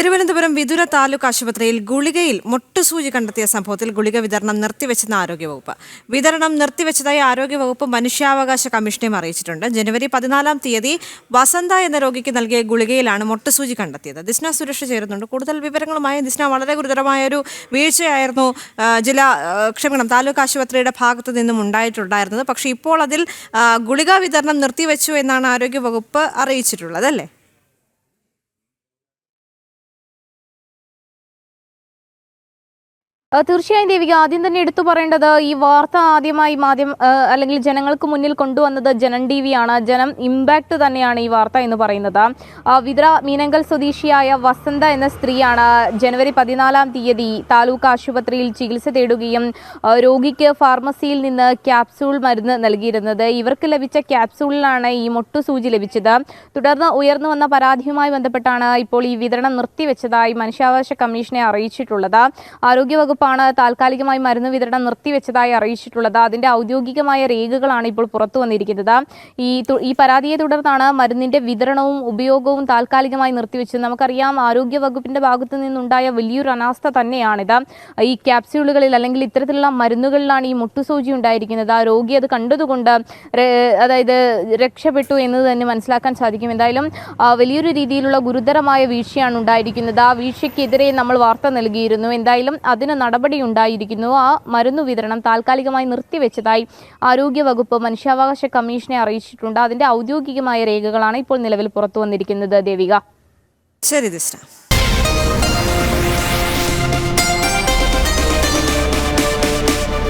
തിരുവനന്തപുരം വിതുര താലൂക്ക് ആശുപത്രിയിൽ ഗുളികയിൽ മുട്ടുസൂചി കണ്ടെത്തിയ സംഭവത്തിൽ ഗുളിക വിതരണം നിർത്തിവെച്ചെന്ന് ആരോഗ്യവകുപ്പ്. വിതരണം നിർത്തിവെച്ചതായി ആരോഗ്യവകുപ്പ് മനുഷ്യാവകാശ കമ്മീഷനെയും അറിയിച്ചിട്ടുണ്ട്. ജനുവരി പതിനാലാം തീയതി വസന്ത എന്ന രോഗിക്ക് നൽകിയ ഗുളികയിലാണ് മുട്ടുസൂചി കണ്ടെത്തിയത്. ദിസ്ന സുരക്ഷ ചേരുന്നുണ്ട്. കൂടുതൽ വിവരങ്ങളുമായി ദിസ്ന വളരെ ഗുരുതരമായ ഒരു വീഴ്ചയായിരുന്നു ജില്ലാ ക്ഷമിക്കണം താലൂക്ക് ആശുപത്രിയുടെ ഭാഗത്തു നിന്നും ഉണ്ടായിട്ടുണ്ടായിരുന്നത്. പക്ഷേ ഇപ്പോൾ അതിൽ ഗുളിക വിതരണം നിർത്തിവെച്ചു എന്നാണ് ആരോഗ്യവകുപ്പ് അറിയിച്ചിട്ടുള്ളത് അല്ലേ? തീർച്ചയായും ദേവിക ആദ്യം തന്നെ എടുത്തു പറയേണ്ടത് ഈ വാർത്ത ആദ്യമായി മാധ്യമ അല്ലെങ്കിൽ ജനങ്ങൾക്ക് മുന്നിൽ കൊണ്ടുവന്നത് ജനം ടി ആണ് ജനം ഇമ്പാക്ട് തന്നെയാണ് ഈ വാർത്ത എന്ന് പറയുന്നത്. വിദ്ര മീനങ്കൽ സ്വദേശിയായ വസന്ത എന്ന സ്ത്രീയാണ് ജനുവരി പതിനാലാം തീയതി താലൂക്ക് ആശുപത്രിയിൽ ചികിത്സ തേടുകയും രോഗിക്ക് ഫാർമസിയിൽ നിന്ന് ക്യാപ്സൂൾ മരുന്ന് നൽകിയിരുന്നത്. ഇവർക്ക് ലഭിച്ച ക്യാപ്സൂളിലാണ് ഈ മുട്ടുസൂചി ലഭിച്ചത്. തുടർന്ന് ഉയർന്നു വന്ന പരാതിയുമായി ബന്ധപ്പെട്ടാണ് ഇപ്പോൾ ഈ വിതരണം നിർത്തിവെച്ചതായി മനുഷ്യാവകാശ കമ്മീഷനെ അറിയിച്ചിട്ടുള്ളത്. ആരോഗ്യവകുപ്പാണ് താൽക്കാലികമായി മരുന്ന് വിതരണം നിർത്തിവെച്ചതായി അറിയിച്ചിട്ടുള്ളത്. അതിന്റെ ഔദ്യോഗികമായ രേഖകളാണ് ഇപ്പോൾ പുറത്തു വന്നിരിക്കുന്നത്. ഈ ഈ പരാതിയെ തുടർന്നാണ് മരുന്നിന്റെ വിതരണവും ഉപയോഗവും താൽക്കാലികമായി നിർത്തിവെച്ചത്. നമുക്കറിയാം ആരോഗ്യ വകുപ്പിന്റെ ഭാഗത്തു നിന്നുണ്ടായ വലിയൊരു അനാസ്ഥ തന്നെയാണിത്. ഈ ക്യാപ്സ്യൂളുകളിൽ അല്ലെങ്കിൽ ഇത്തരത്തിലുള്ള മരുന്നുകളിലാണ് ഈ മുട്ടുസൂചി ഉണ്ടായിരിക്കുന്നത്. ആ രോഗി അത് കണ്ടതുകൊണ്ട് അതായത് രക്ഷപ്പെട്ടു എന്ന് തന്നെ മനസ്സിലാക്കാൻ സാധിക്കും. എന്തായാലും വലിയൊരു രീതിയിലുള്ള ഗുരുതരമായ വീഴ്ചയാണ് ഉണ്ടായിരിക്കുന്നത്. ആ വീഴ്ചയ്ക്കെതിരെ നമ്മൾ വാർത്ത നൽകിയിരുന്നു. എന്തായാലും അതിന് നടപടി ഉണ്ടായിരിക്കുന്നു ആ മരുന്ന് വിതരണം താൽക്കാലികമായി നിർത്തിവെച്ചതായി ആരോഗ്യവകുപ്പ് മനുഷ്യാവകാശ കമ്മീഷനെ അറിയിച്ചിട്ടുണ്ട്. അതിന്റെ ഔദ്യോഗികമായ രേഖകളാണ് ഇപ്പോൾ നിലവിൽ പുറത്തു വന്നിരിക്കുന്നത് ദേവിക. ശരി ദിസ്ന